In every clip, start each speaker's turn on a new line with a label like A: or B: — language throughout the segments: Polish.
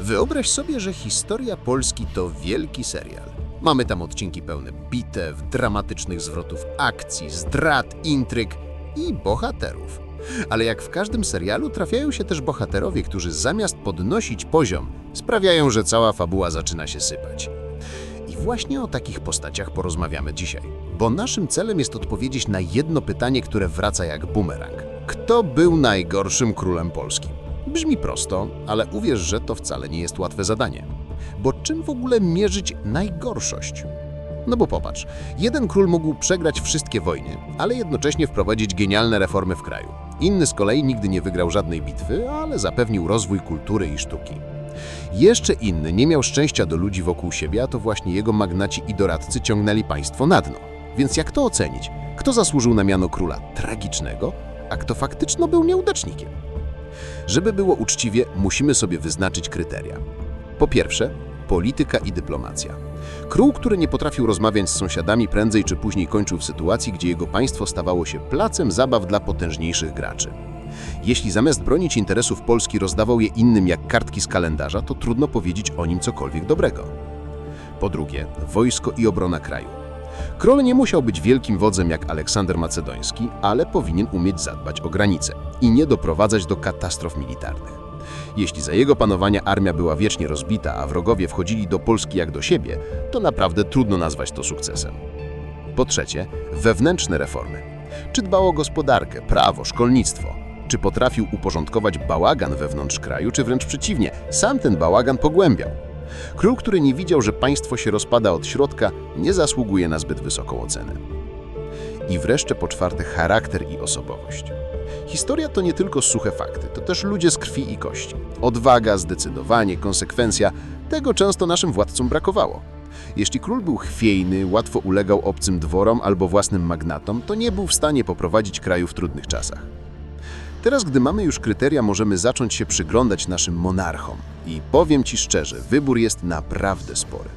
A: Wyobraź sobie, że historia Polski to wielki serial. Mamy tam odcinki pełne bitew, dramatycznych zwrotów akcji, zdrad, intryg i bohaterów. Ale jak w każdym serialu trafiają się też bohaterowie, którzy zamiast podnosić poziom, sprawiają, że cała fabuła zaczyna się sypać. I właśnie o takich postaciach porozmawiamy dzisiaj, bo naszym celem jest odpowiedzieć na jedno pytanie, które wraca jak bumerang. Kto był najgorszym królem polskim? Brzmi prosto, ale uwierz, że to wcale nie jest łatwe zadanie. Bo czym w ogóle mierzyć najgorszość? No bo popatrz, jeden król mógł przegrać wszystkie wojny, ale jednocześnie wprowadzić genialne reformy w kraju. Inny z kolei nigdy nie wygrał żadnej bitwy, ale zapewnił rozwój kultury i sztuki. Jeszcze inny nie miał szczęścia do ludzi wokół siebie, a to właśnie jego magnaci i doradcy ciągnęli państwo na dno. Więc jak to ocenić? Kto zasłużył na miano króla tragicznego, a kto faktyczno był nieudacznikiem? Żeby było uczciwie, musimy sobie wyznaczyć kryteria. Po pierwsze, polityka i dyplomacja. Król, który nie potrafił rozmawiać z sąsiadami, prędzej czy później kończył w sytuacji, gdzie jego państwo stawało się placem zabaw dla potężniejszych graczy. Jeśli zamiast bronić interesów Polski rozdawał je innym jak kartki z kalendarza, to trudno powiedzieć o nim cokolwiek dobrego. Po drugie, wojsko i obrona kraju. Król nie musiał być wielkim wodzem jak Aleksander Macedoński, ale powinien umieć zadbać o granice i nie doprowadzać do katastrof militarnych. Jeśli za jego panowania armia była wiecznie rozbita, a wrogowie wchodzili do Polski jak do siebie, to naprawdę trudno nazwać to sukcesem. Po trzecie, wewnętrzne reformy. Czy dbał o gospodarkę, prawo, szkolnictwo? Czy potrafił uporządkować bałagan wewnątrz kraju, czy wręcz przeciwnie, sam ten bałagan pogłębiał? Król, który nie widział, że państwo się rozpada od środka, nie zasługuje na zbyt wysoką ocenę. I wreszcie po czwarte, charakter i osobowość. Historia to nie tylko suche fakty, to też ludzie z krwi i kości. Odwaga, zdecydowanie, konsekwencja tego często naszym władcom brakowało. Jeśli król był chwiejny, łatwo ulegał obcym dworom albo własnym magnatom, to nie był w stanie poprowadzić kraju w trudnych czasach. Teraz, gdy mamy już kryteria, możemy zacząć się przyglądać naszym monarchom. I powiem Ci szczerze, wybór jest naprawdę spory.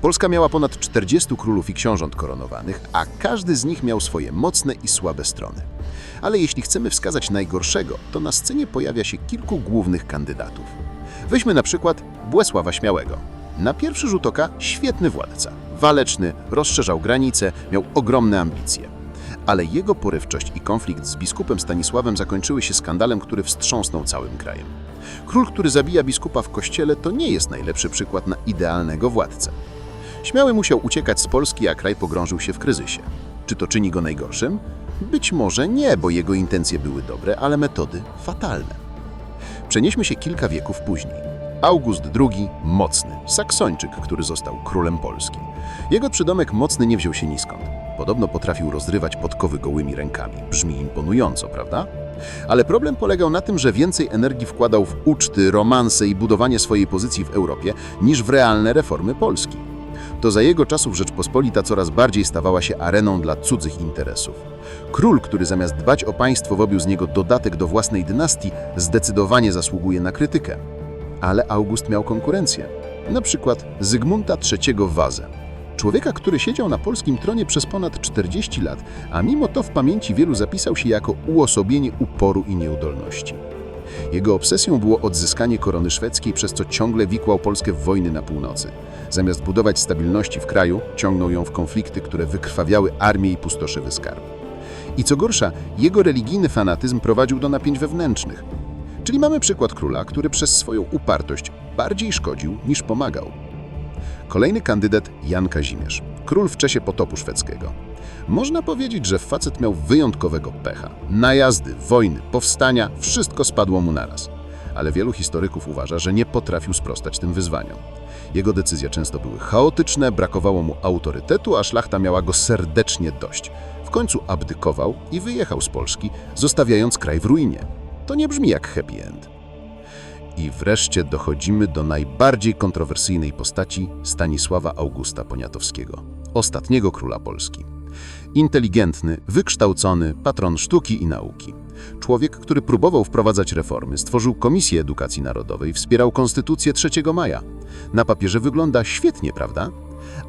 A: Polska miała ponad 40 królów i książąt koronowanych, a każdy z nich miał swoje mocne i słabe strony. Ale jeśli chcemy wskazać najgorszego, to na scenie pojawia się kilku głównych kandydatów. Weźmy na przykład Błesława Śmiałego. Na pierwszy rzut oka świetny władca. Waleczny, rozszerzał granice, miał ogromne ambicje. Ale jego porywczość i konflikt z biskupem Stanisławem zakończyły się skandalem, który wstrząsnął całym krajem. Król, który zabija biskupa w kościele, to nie jest najlepszy przykład na idealnego władcę. Śmiały musiał uciekać z Polski, a kraj pogrążył się w kryzysie. Czy to czyni go najgorszym? Być może nie, bo jego intencje były dobre, ale metody fatalne. Przenieśmy się kilka wieków później. August II Mocny, Saksończyk, który został królem Polski. Jego przydomek Mocny nie wziął się niskąd. Podobno potrafił rozrywać podkowy gołymi rękami. Brzmi imponująco, prawda? Ale problem polegał na tym, że więcej energii wkładał w uczty, romanse i budowanie swojej pozycji w Europie niż w realne reformy Polski. To za jego czasów Rzeczpospolita coraz bardziej stawała się areną dla cudzych interesów. Król, który zamiast dbać o państwo wobił z niego dodatek do własnej dynastii, zdecydowanie zasługuje na krytykę. Ale August miał konkurencję. Na przykład Zygmunta III Wazę. Człowieka, który siedział na polskim tronie przez ponad 40 lat, a mimo to w pamięci wielu zapisał się jako uosobienie uporu i nieudolności. Jego obsesją było odzyskanie korony szwedzkiej, przez co ciągle wikłał Polskę w wojny na północy. Zamiast budować stabilności w kraju, ciągnął ją w konflikty, które wykrwawiały armię i pustoszyły skarb. I co gorsza, jego religijny fanatyzm prowadził do napięć wewnętrznych. Czyli mamy przykład króla, który przez swoją upartość bardziej szkodził niż pomagał. Kolejny kandydat Jan Kazimierz, król w czasie potopu szwedzkiego. Można powiedzieć, że facet miał wyjątkowego pecha. Najazdy, wojny, powstania, wszystko spadło mu naraz. Ale wielu historyków uważa, że nie potrafił sprostać tym wyzwaniom. Jego decyzje często były chaotyczne, brakowało mu autorytetu, a szlachta miała go serdecznie dość. W końcu abdykował i wyjechał z Polski, zostawiając kraj w ruinie. To nie brzmi jak happy end. I wreszcie dochodzimy do najbardziej kontrowersyjnej postaci Stanisława Augusta Poniatowskiego, ostatniego króla Polski. Inteligentny, wykształcony, patron sztuki i nauki. Człowiek, który próbował wprowadzać reformy, stworzył Komisję Edukacji Narodowej, wspierał Konstytucję 3 maja. Na papierze wygląda świetnie, prawda?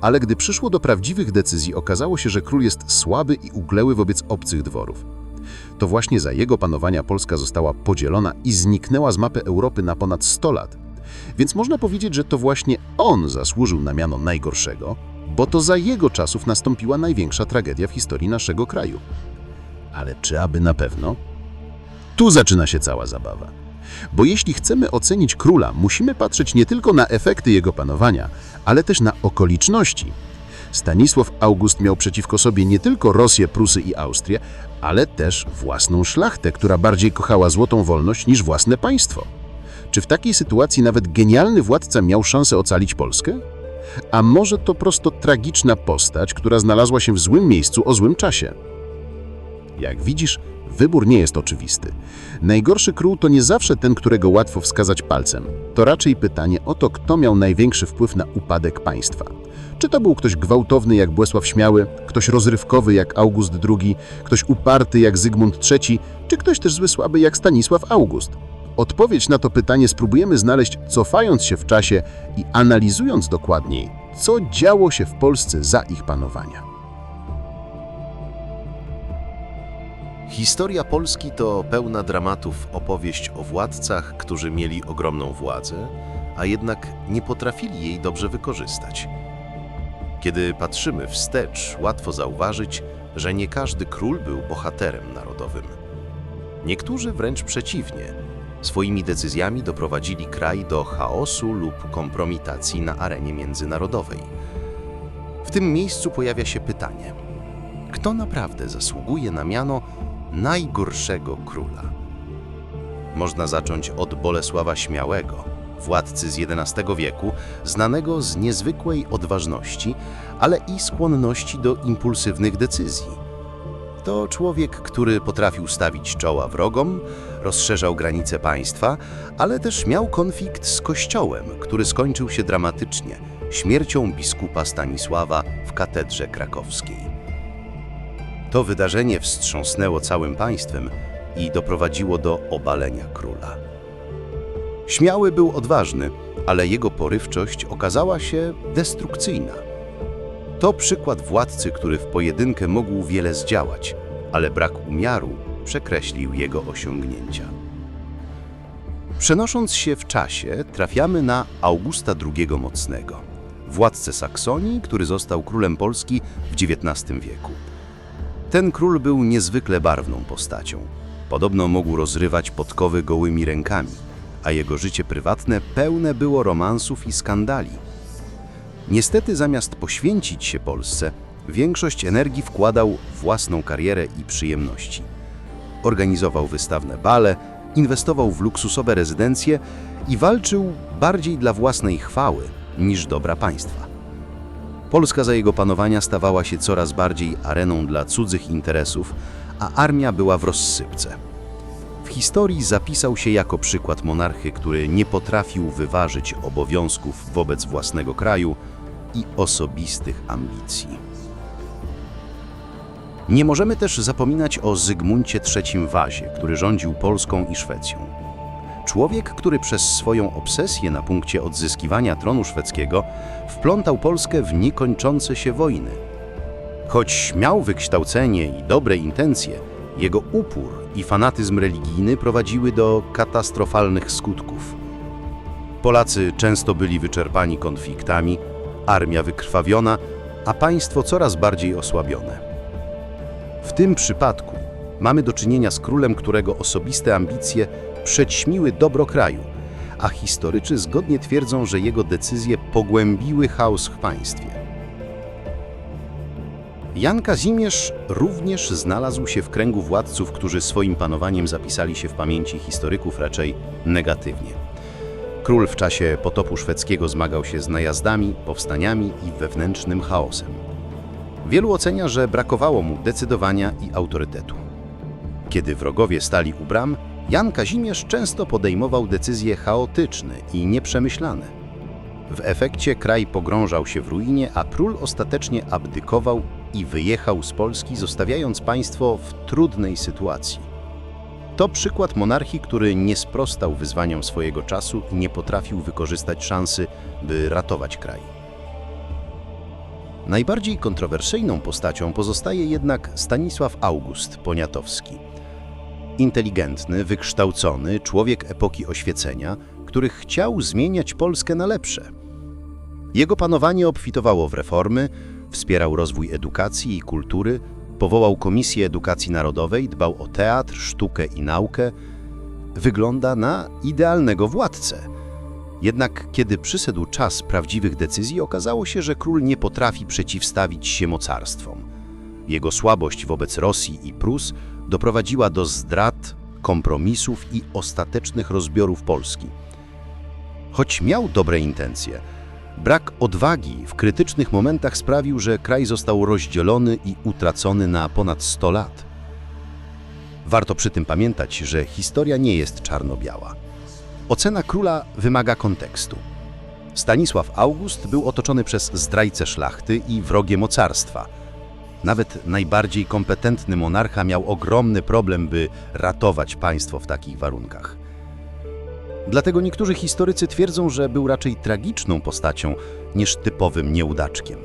A: Ale gdy przyszło do prawdziwych decyzji, okazało się, że król jest słaby i ugleły wobec obcych dworów. To właśnie za jego panowania Polska została podzielona i zniknęła z mapy Europy na ponad 100 lat. Więc można powiedzieć, że to właśnie on zasłużył na miano najgorszego, bo to za jego czasów nastąpiła największa tragedia w historii naszego kraju. Ale czy aby na pewno? Tu zaczyna się cała zabawa. Bo jeśli chcemy ocenić króla, musimy patrzeć nie tylko na efekty jego panowania, ale też na okoliczności. Stanisław August miał przeciwko sobie nie tylko Rosję, Prusy i Austrię, ale też własną szlachtę, która bardziej kochała złotą wolność niż własne państwo. Czy w takiej sytuacji nawet genialny władca miał szansę ocalić Polskę? A może to prosto tragiczna postać, która znalazła się w złym miejscu o złym czasie? Jak widzisz, wybór nie jest oczywisty. Najgorszy król to nie zawsze ten, którego łatwo wskazać palcem. To raczej pytanie o to, kto miał największy wpływ na upadek państwa. Czy to był ktoś gwałtowny jak Błesław Śmiały, ktoś rozrywkowy jak August II, ktoś uparty jak Zygmunt III, czy ktoś też zły słaby jak Stanisław August? Odpowiedź na to pytanie spróbujemy znaleźć cofając się w czasie i analizując dokładniej, co działo się w Polsce za ich panowania.
B: Historia Polski to pełna dramatów opowieść o władcach, którzy mieli ogromną władzę, a jednak nie potrafili jej dobrze wykorzystać. Kiedy patrzymy wstecz, łatwo zauważyć, że nie każdy król był bohaterem narodowym. Niektórzy wręcz przeciwnie, swoimi decyzjami doprowadzili kraj do chaosu lub kompromitacji na arenie międzynarodowej. W tym miejscu pojawia się pytanie: kto naprawdę zasługuje na miano najgorszego króla? Można zacząć od Bolesława Śmiałego, władcy z XI wieku, znanego z niezwykłej odważności, ale i skłonności do impulsywnych decyzji. To człowiek, który potrafił stawić czoła wrogom, rozszerzał granice państwa, ale też miał konflikt z kościołem, który skończył się dramatycznie śmiercią biskupa Stanisława w katedrze krakowskiej. To wydarzenie wstrząsnęło całym państwem i doprowadziło do obalenia króla. Śmiały był odważny, ale jego porywczość okazała się destrukcyjna. To przykład władcy, który w pojedynkę mógł wiele zdziałać, ale brak umiaru przekreślił jego osiągnięcia. Przenosząc się w czasie, trafiamy na Augusta II Mocnego, władcę Saksonii, który został królem Polski w XIX wieku. Ten król był niezwykle barwną postacią. Podobno mógł rozrywać podkowy gołymi rękami, a jego życie prywatne pełne było romansów i skandali. Niestety zamiast poświęcić się Polsce, większość energii wkładał w własną karierę i przyjemności. Organizował wystawne bale, inwestował w luksusowe rezydencje i walczył bardziej dla własnej chwały niż dobra państwa. Polska za jego panowania stawała się coraz bardziej areną dla cudzych interesów, a armia była w rozsypce. W historii zapisał się jako przykład monarchy, który nie potrafił wyważyć obowiązków wobec własnego kraju i osobistych ambicji. Nie możemy też zapominać o Zygmuncie III Wazie, który rządził Polską i Szwecją. Człowiek, który przez swoją obsesję na punkcie odzyskiwania tronu szwedzkiego wplątał Polskę w niekończące się wojny. Choć miał wykształcenie i dobre intencje, jego upór i fanatyzm religijny prowadziły do katastrofalnych skutków. Polacy często byli wyczerpani konfliktami, armia wykrwawiona, a państwo coraz bardziej osłabione. W tym przypadku mamy do czynienia z królem, którego osobiste ambicje przećmiły dobro kraju, a historycy zgodnie twierdzą, że jego decyzje pogłębiły chaos w państwie. Jan Kazimierz również znalazł się w kręgu władców, którzy swoim panowaniem zapisali się w pamięci historyków raczej negatywnie. Król w czasie potopu szwedzkiego zmagał się z najazdami, powstaniami i wewnętrznym chaosem. Wielu ocenia, że brakowało mu decydowania i autorytetu. Kiedy wrogowie stali u bram, Jan Kazimierz często podejmował decyzje chaotyczne i nieprzemyślane. W efekcie kraj pogrążał się w ruinie, a król ostatecznie abdykował i wyjechał z Polski, zostawiając państwo w trudnej sytuacji. To przykład monarchii, który nie sprostał wyzwaniom swojego czasu i nie potrafił wykorzystać szansy, by ratować kraj. Najbardziej kontrowersyjną postacią pozostaje jednak Stanisław August Poniatowski. Inteligentny, wykształcony człowiek epoki oświecenia, który chciał zmieniać Polskę na lepsze. Jego panowanie obfitowało w reformy, wspierał rozwój edukacji i kultury, powołał Komisję Edukacji Narodowej, dbał o teatr, sztukę i naukę. Wygląda na idealnego władcę. Jednak kiedy przyszedł czas prawdziwych decyzji, okazało się, że król nie potrafi przeciwstawić się mocarstwom. Jego słabość wobec Rosji i Prus doprowadziła do zdrad, kompromisów i ostatecznych rozbiorów Polski. Choć miał dobre intencje, brak odwagi w krytycznych momentach sprawił, że kraj został rozdzielony i utracony na ponad 100 lat. Warto przy tym pamiętać, że historia nie jest czarno-biała. Ocena króla wymaga kontekstu. Stanisław August był otoczony przez zdrajcę szlachty i wrogie mocarstwa. Nawet najbardziej kompetentny monarcha miał ogromny problem, by ratować państwo w takich warunkach. Dlatego niektórzy historycy twierdzą, że był raczej tragiczną postacią niż typowym nieudaczkiem.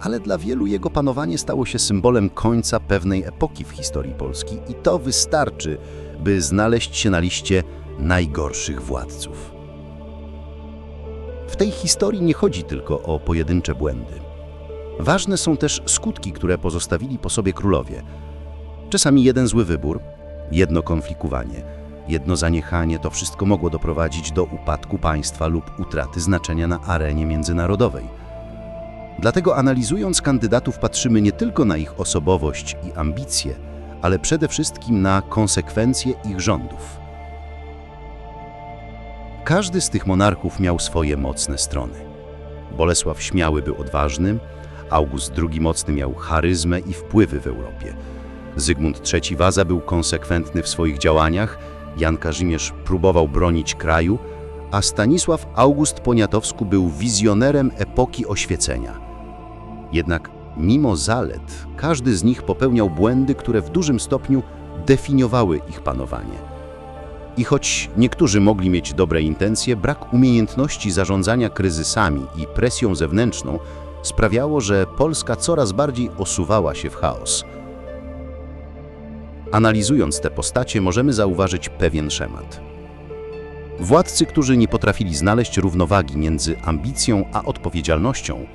B: Ale dla wielu jego panowanie stało się symbolem końca pewnej epoki w historii Polski i to wystarczy, by znaleźć się na liście najgorszych władców. W tej historii nie chodzi tylko o pojedyncze błędy. Ważne są też skutki, które pozostawili po sobie królowie. Czasami jeden zły wybór, jedno konflikowanie, jedno zaniechanie to wszystko mogło doprowadzić do upadku państwa lub utraty znaczenia na arenie międzynarodowej. Dlatego analizując kandydatów patrzymy nie tylko na ich osobowość i ambicje, ale przede wszystkim na konsekwencje ich rządów. Każdy z tych monarchów miał swoje mocne strony. Bolesław Śmiały był odważnym, August II Mocny miał charyzmę i wpływy w Europie. Zygmunt III Waza był konsekwentny w swoich działaniach, Jan Kazimierz próbował bronić kraju, a Stanisław August Poniatowsku był wizjonerem epoki oświecenia. Jednak mimo zalet, każdy z nich popełniał błędy, które w dużym stopniu definiowały ich panowanie. I choć niektórzy mogli mieć dobre intencje, brak umiejętności zarządzania kryzysami i presją zewnętrzną sprawiało, że Polska coraz bardziej osuwała się w chaos. Analizując te postacie, możemy zauważyć pewien schemat. Władcy, którzy nie potrafili znaleźć równowagi między ambicją a odpowiedzialnością,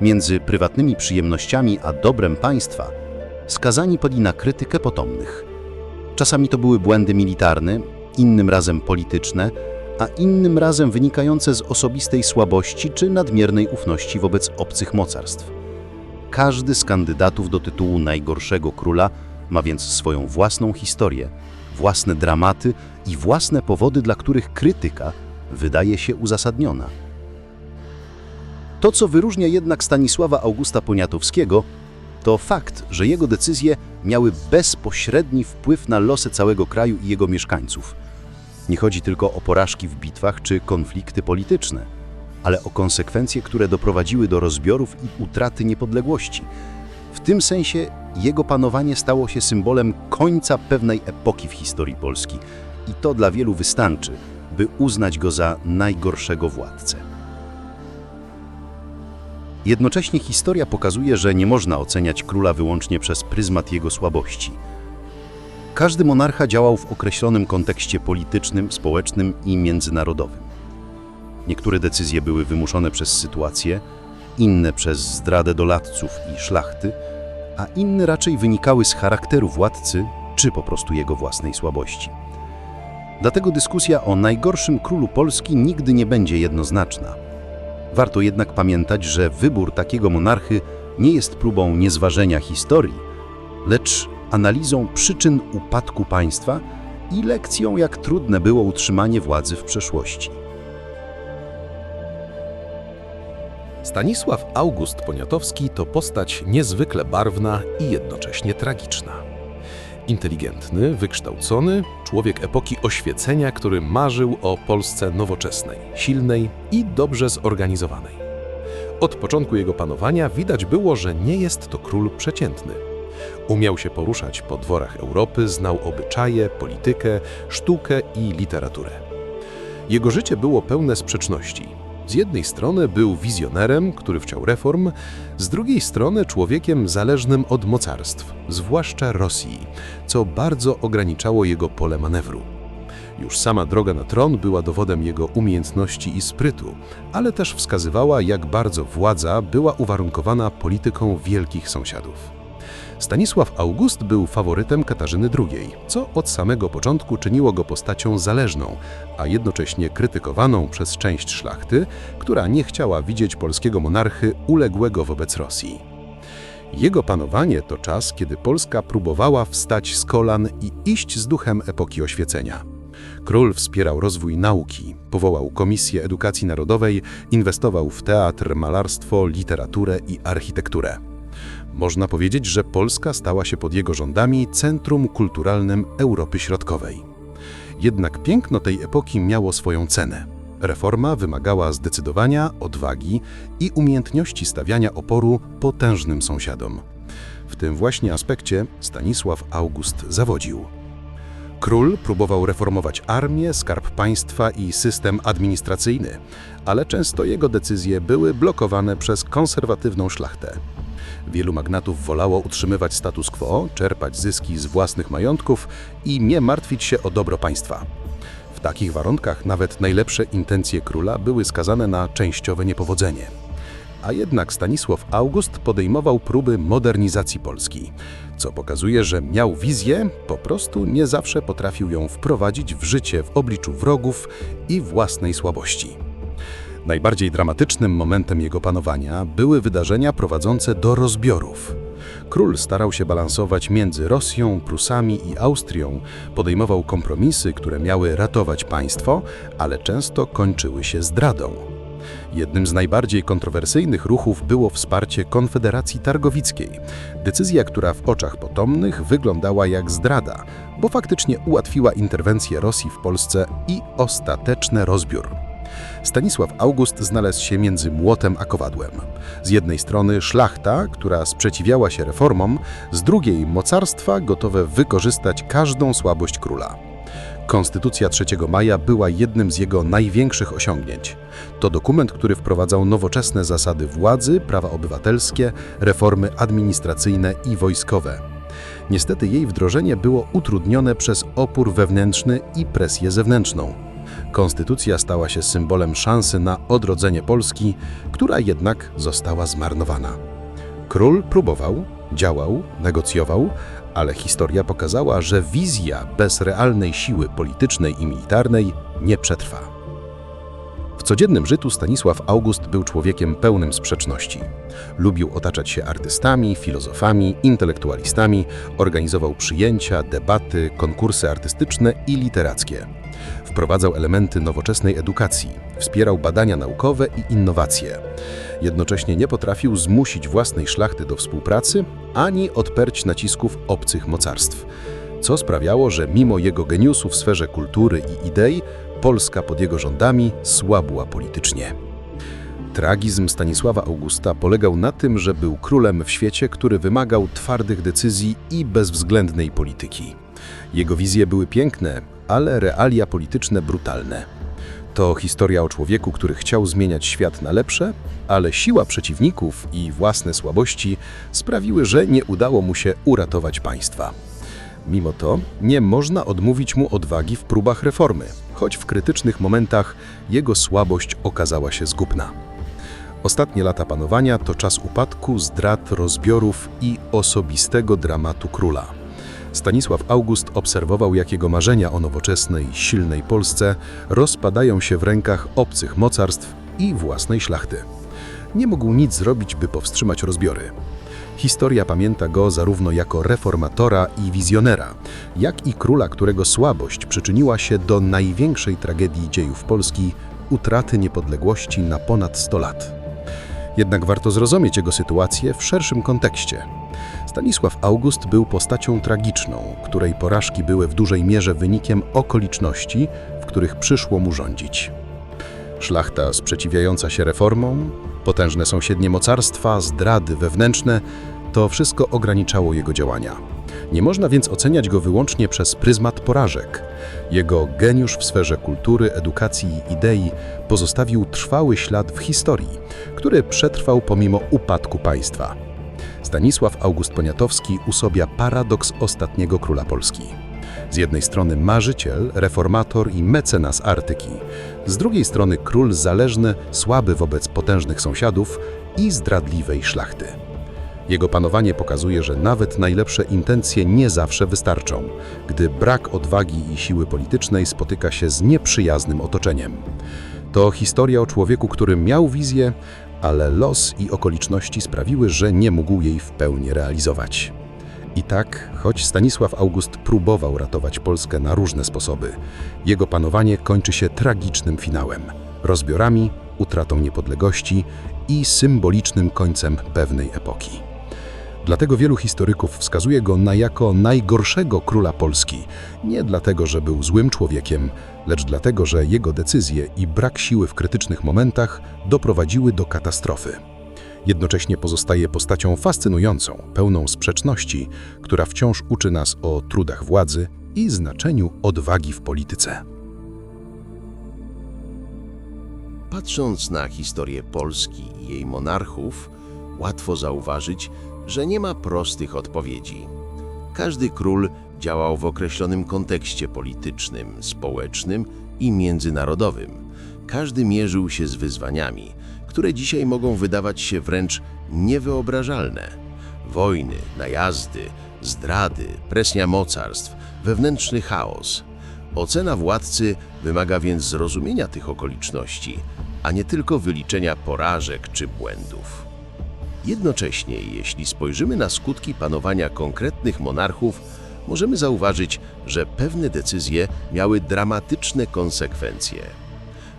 B: między prywatnymi przyjemnościami a dobrem państwa, skazani byli na krytykę potomnych. Czasami to były błędy militarne, innym razem polityczne, a innym razem wynikające z osobistej słabości czy nadmiernej ufności wobec obcych mocarstw. Każdy z kandydatów do tytułu najgorszego króla ma więc swoją własną historię, własne dramaty i własne powody, dla których krytyka wydaje się uzasadniona. To, co wyróżnia jednak Stanisława Augusta Poniatowskiego, to fakt, że jego decyzje miały bezpośredni wpływ na losy całego kraju i jego mieszkańców. Nie chodzi tylko o porażki w bitwach czy konflikty polityczne, ale o konsekwencje, które doprowadziły do rozbiorów i utraty niepodległości. W tym sensie jego panowanie stało się symbolem końca pewnej epoki w historii Polski i to dla wielu wystarczy, by uznać go za najgorszego władcę. Jednocześnie historia pokazuje, że nie można oceniać króla wyłącznie przez pryzmat jego słabości. Każdy monarcha działał w określonym kontekście politycznym, społecznym i międzynarodowym. Niektóre decyzje były wymuszone przez sytuację, inne przez zdradę doladców i szlachty, a inne raczej wynikały z charakteru władcy czy po prostu jego własnej słabości. Dlatego dyskusja o najgorszym królu Polski nigdy nie będzie jednoznaczna. Warto jednak pamiętać, że wybór takiego monarchy nie jest próbą niezważenia historii, lecz analizą przyczyn upadku państwa i lekcją, jak trudne było utrzymanie władzy w przeszłości.
C: Stanisław August Poniatowski to postać niezwykle barwna i jednocześnie tragiczna. Inteligentny, wykształcony, człowiek epoki oświecenia, który marzył o Polsce nowoczesnej, silnej i dobrze zorganizowanej. Od początku jego panowania widać było, że nie jest to król przeciętny. Umiał się poruszać po dworach Europy, znał obyczaje, politykę, sztukę i literaturę. Jego życie było pełne sprzeczności. Z jednej strony był wizjonerem, który chciał reform, z drugiej strony człowiekiem zależnym od mocarstw, zwłaszcza Rosji, co bardzo ograniczało jego pole manewru. Już sama droga na tron była dowodem jego umiejętności i sprytu, ale też wskazywała, jak bardzo władza była uwarunkowana polityką wielkich sąsiadów. Stanisław August był faworytem Katarzyny II, co od samego początku czyniło go postacią zależną, a jednocześnie krytykowaną przez część szlachty, która nie chciała widzieć polskiego monarchy uległego wobec Rosji. Jego panowanie to czas, kiedy Polska próbowała wstać z kolan i iść z duchem epoki oświecenia. Król wspierał rozwój nauki, powołał Komisję Edukacji Narodowej, inwestował w teatr, malarstwo, literaturę i architekturę. Można powiedzieć, że Polska stała się pod jego rządami centrum kulturalnym Europy Środkowej. Jednak piękno tej epoki miało swoją cenę. Reforma wymagała zdecydowania, odwagi i umiejętności stawiania oporu potężnym sąsiadom. W tym właśnie aspekcie Stanisław August zawodził. Król próbował reformować armię, skarb państwa i system administracyjny, ale często jego decyzje były blokowane przez konserwatywną szlachtę. Wielu magnatów wolało utrzymywać status quo, czerpać zyski z własnych majątków i nie martwić się o dobro państwa. W takich warunkach nawet najlepsze intencje króla były skazane na częściowe niepowodzenie. A jednak Stanisław August podejmował próby modernizacji Polski, co pokazuje, że miał wizję, po prostu nie zawsze potrafił ją wprowadzić w życie w obliczu wrogów i własnej słabości. Najbardziej dramatycznym momentem jego panowania były wydarzenia prowadzące do rozbiorów. Król starał się balansować między Rosją, Prusami i Austrią, podejmował kompromisy, które miały ratować państwo, ale często kończyły się zdradą. Jednym z najbardziej kontrowersyjnych ruchów było wsparcie Konfederacji Targowickiej. Decyzja, która w oczach potomnych wyglądała jak zdrada, bo faktycznie ułatwiła interwencję Rosji w Polsce i ostateczny rozbiór. Stanisław August znalazł się między młotem a kowadłem. Z jednej strony szlachta, która sprzeciwiała się reformom, z drugiej mocarstwa gotowe wykorzystać każdą słabość króla. Konstytucja 3 maja była jednym z jego największych osiągnięć. To dokument, który wprowadzał nowoczesne zasady władzy, prawa obywatelskie, reformy administracyjne i wojskowe. Niestety jej wdrożenie było utrudnione przez opór wewnętrzny i presję zewnętrzną. Konstytucja stała się symbolem szansy na odrodzenie Polski, która jednak została zmarnowana. Król próbował, działał, negocjował, ale historia pokazała, że wizja bez realnej siły politycznej i militarnej nie przetrwa. W codziennym życiu Stanisław August był człowiekiem pełnym sprzeczności. Lubił otaczać się artystami, filozofami, intelektualistami, organizował przyjęcia, debaty, konkursy artystyczne i literackie. Wprowadzał elementy nowoczesnej edukacji, wspierał badania naukowe i innowacje. Jednocześnie nie potrafił zmusić własnej szlachty do współpracy ani odperć nacisków obcych mocarstw, co sprawiało, że mimo jego geniusu w sferze kultury i idei, Polska pod jego rządami słabła politycznie. Tragizm Stanisława Augusta polegał na tym, że był królem w świecie, który wymagał twardych decyzji i bezwzględnej polityki. Jego wizje były piękne, ale realia polityczne brutalne. To historia o człowieku, który chciał zmieniać świat na lepsze, ale siła przeciwników i własne słabości sprawiły, że nie udało mu się uratować państwa. Mimo to nie można odmówić mu odwagi w próbach reformy, choć w krytycznych momentach jego słabość okazała się zgubna. Ostatnie lata panowania to czas upadku, zdrad, rozbiorów i osobistego dramatu króla. Stanisław August obserwował, jak jego marzenia o nowoczesnej, silnej Polsce rozpadają się w rękach obcych mocarstw i własnej szlachty. Nie mógł nic zrobić, by powstrzymać rozbiory. Historia pamięta go zarówno jako reformatora i wizjonera, jak i króla, którego słabość przyczyniła się do największej tragedii dziejów Polski utraty niepodległości na ponad 100 lat. Jednak warto zrozumieć jego sytuację w szerszym kontekście. Stanisław August był postacią tragiczną, której porażki były w dużej mierze wynikiem okoliczności, w których przyszło mu rządzić. Szlachta sprzeciwiająca się reformom, potężne sąsiednie mocarstwa, zdrady wewnętrzne to wszystko ograniczało jego działania. Nie można więc oceniać go wyłącznie przez pryzmat porażek. Jego geniusz w sferze kultury, edukacji i idei pozostawił trwały ślad w historii, który przetrwał pomimo upadku państwa. Stanisław August Poniatowski usobia paradoks ostatniego króla Polski. Z jednej strony marzyciel, reformator i mecenas artyki, z drugiej strony król zależny, słaby wobec potężnych sąsiadów i zdradliwej szlachty. Jego panowanie pokazuje, że nawet najlepsze intencje nie zawsze wystarczą, gdy brak odwagi i siły politycznej spotyka się z nieprzyjaznym otoczeniem. To historia o człowieku, który miał wizję, ale los i okoliczności sprawiły, że nie mógł jej w pełni realizować. I tak, choć Stanisław August próbował ratować Polskę na różne sposoby, jego panowanie kończy się tragicznym finałem rozbiorami, utratą niepodległości i symbolicznym końcem pewnej epoki. Dlatego wielu historyków wskazuje go na jako najgorszego króla Polski. Nie dlatego, że był złym człowiekiem, lecz dlatego, że jego decyzje i brak siły w krytycznych momentach doprowadziły do katastrofy. Jednocześnie pozostaje postacią fascynującą, pełną sprzeczności, która wciąż uczy nas o trudach władzy i znaczeniu odwagi w polityce.
D: Patrząc na historię Polski i jej monarchów, łatwo zauważyć, że nie ma prostych odpowiedzi. Każdy król działał w określonym kontekście politycznym, społecznym i międzynarodowym. Każdy mierzył się z wyzwaniami, które dzisiaj mogą wydawać się wręcz niewyobrażalne. Wojny, najazdy, zdrady, presja mocarstw, wewnętrzny chaos. Ocena władcy wymaga więc zrozumienia tych okoliczności, a nie tylko wyliczenia porażek czy błędów. Jednocześnie, jeśli spojrzymy na skutki panowania konkretnych monarchów, możemy zauważyć, że pewne decyzje miały dramatyczne konsekwencje.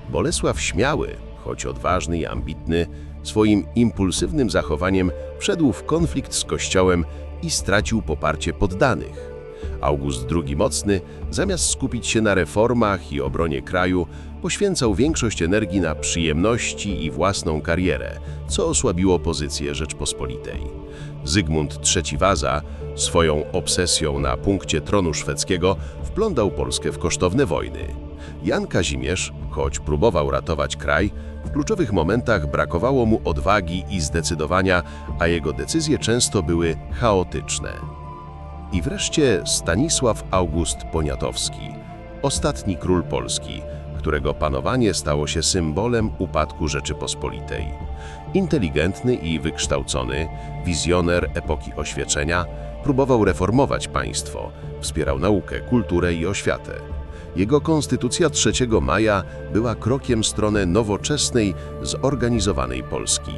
D: Bolesław Śmiały, choć odważny i ambitny, swoim impulsywnym zachowaniem wszedł w konflikt z Kościołem i stracił poparcie poddanych. August II Mocny, zamiast skupić się na reformach i obronie kraju, poświęcał większość energii na przyjemności i własną karierę, co osłabiło pozycję Rzeczpospolitej. Zygmunt III Waza, swoją obsesją na punkcie tronu szwedzkiego, wplądał Polskę w kosztowne wojny. Jan Kazimierz, choć próbował ratować kraj, w kluczowych momentach brakowało mu odwagi i zdecydowania, a jego decyzje często były chaotyczne. I wreszcie Stanisław August Poniatowski, ostatni król Polski, którego panowanie stało się symbolem upadku Rzeczypospolitej. Inteligentny i wykształcony, wizjoner epoki oświecenia, próbował reformować państwo, wspierał naukę, kulturę i oświatę. Jego konstytucja 3 maja była krokiem w stronę nowoczesnej, zorganizowanej Polski.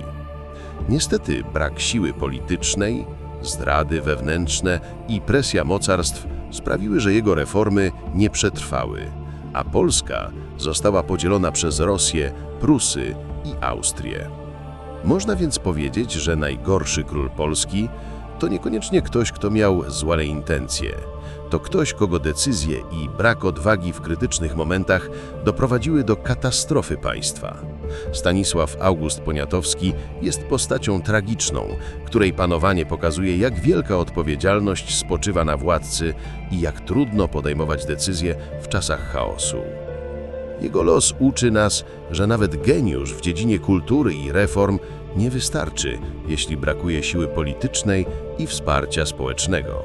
D: Niestety brak siły politycznej, zdrady wewnętrzne i presja mocarstw sprawiły, że jego reformy nie przetrwały, a Polska została podzielona przez Rosję, Prusy i Austrię. Można więc powiedzieć, że najgorszy król Polski to niekoniecznie ktoś, kto miał złe intencje. To ktoś, kogo decyzje i brak odwagi w krytycznych momentach doprowadziły do katastrofy państwa. Stanisław August Poniatowski jest postacią tragiczną, której panowanie pokazuje, jak wielka odpowiedzialność spoczywa na władcy i jak trudno podejmować decyzje w czasach chaosu. Jego los uczy nas, że nawet geniusz w dziedzinie kultury i reform nie wystarczy, jeśli brakuje siły politycznej i wsparcia społecznego.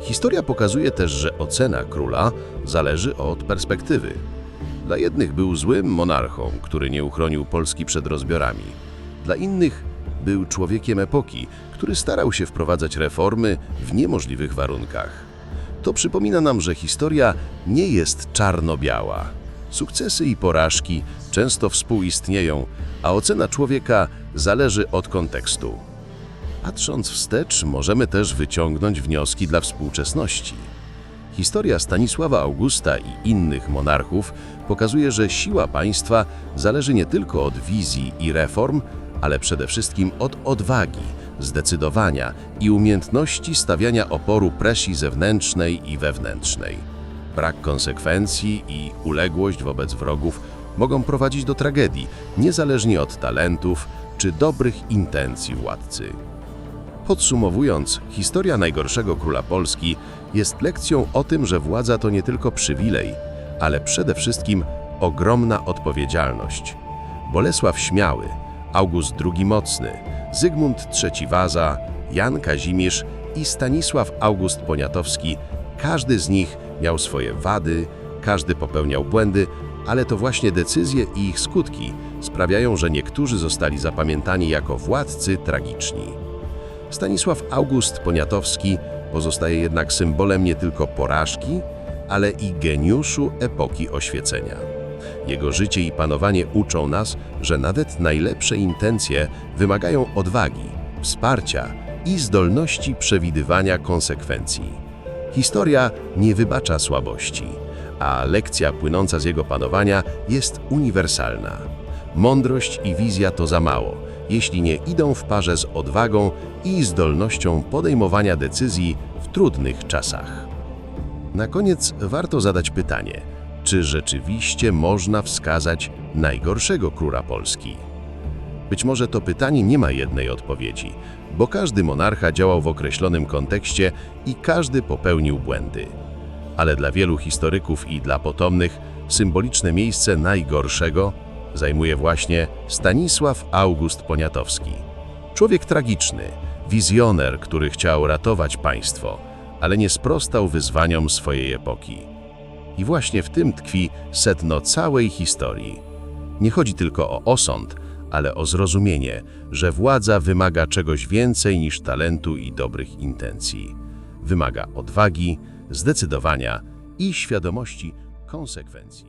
D: Historia pokazuje też, że ocena króla zależy od perspektywy. Dla jednych był złym monarchą, który nie uchronił Polski przed rozbiorami. Dla innych był człowiekiem epoki, który starał się wprowadzać reformy w niemożliwych warunkach. To przypomina nam, że historia nie jest czarno-biała. Sukcesy i porażki często współistnieją, a ocena człowieka zależy od kontekstu. Patrząc wstecz, możemy też wyciągnąć wnioski dla współczesności. Historia Stanisława Augusta i innych monarchów pokazuje, że siła państwa zależy nie tylko od wizji i reform, ale przede wszystkim od odwagi, zdecydowania i umiejętności stawiania oporu presji zewnętrznej i wewnętrznej. Brak konsekwencji i uległość wobec wrogów mogą prowadzić do tragedii, niezależnie od talentów czy dobrych intencji władcy. Podsumowując, historia najgorszego króla Polski jest lekcją o tym, że władza to nie tylko przywilej, ale przede wszystkim ogromna odpowiedzialność. Bolesław Śmiały, August II Mocny, Zygmunt III Waza, Jan Kazimierz i Stanisław August Poniatowski, każdy z nich miał swoje wady, każdy popełniał błędy, ale to właśnie decyzje i ich skutki sprawiają, że niektórzy zostali zapamiętani jako władcy tragiczni. Stanisław August Poniatowski pozostaje jednak symbolem nie tylko porażki, ale i geniuszu epoki oświecenia. Jego życie i panowanie uczą nas, że nawet najlepsze intencje wymagają odwagi, wsparcia i zdolności przewidywania konsekwencji. Historia nie wybacza słabości, a lekcja płynąca z jego panowania jest uniwersalna. Mądrość i wizja to za mało, jeśli nie idą w parze z odwagą i zdolnością podejmowania decyzji w trudnych czasach. Na koniec warto zadać pytanie, czy rzeczywiście można wskazać najgorszego króla Polski? Być może to pytanie nie ma jednej odpowiedzi, bo każdy monarcha działał w określonym kontekście i każdy popełnił błędy. Ale dla wielu historyków i dla potomnych symboliczne miejsce najgorszego zajmuje właśnie Stanisław August Poniatowski. Człowiek tragiczny, wizjoner, który chciał ratować państwo, ale nie sprostał wyzwaniom swojej epoki. I właśnie w tym tkwi sedno całej historii. Nie chodzi tylko o osąd, ale o zrozumienie, że władza wymaga czegoś więcej niż talentu i dobrych intencji. Wymaga odwagi, zdecydowania i świadomości konsekwencji.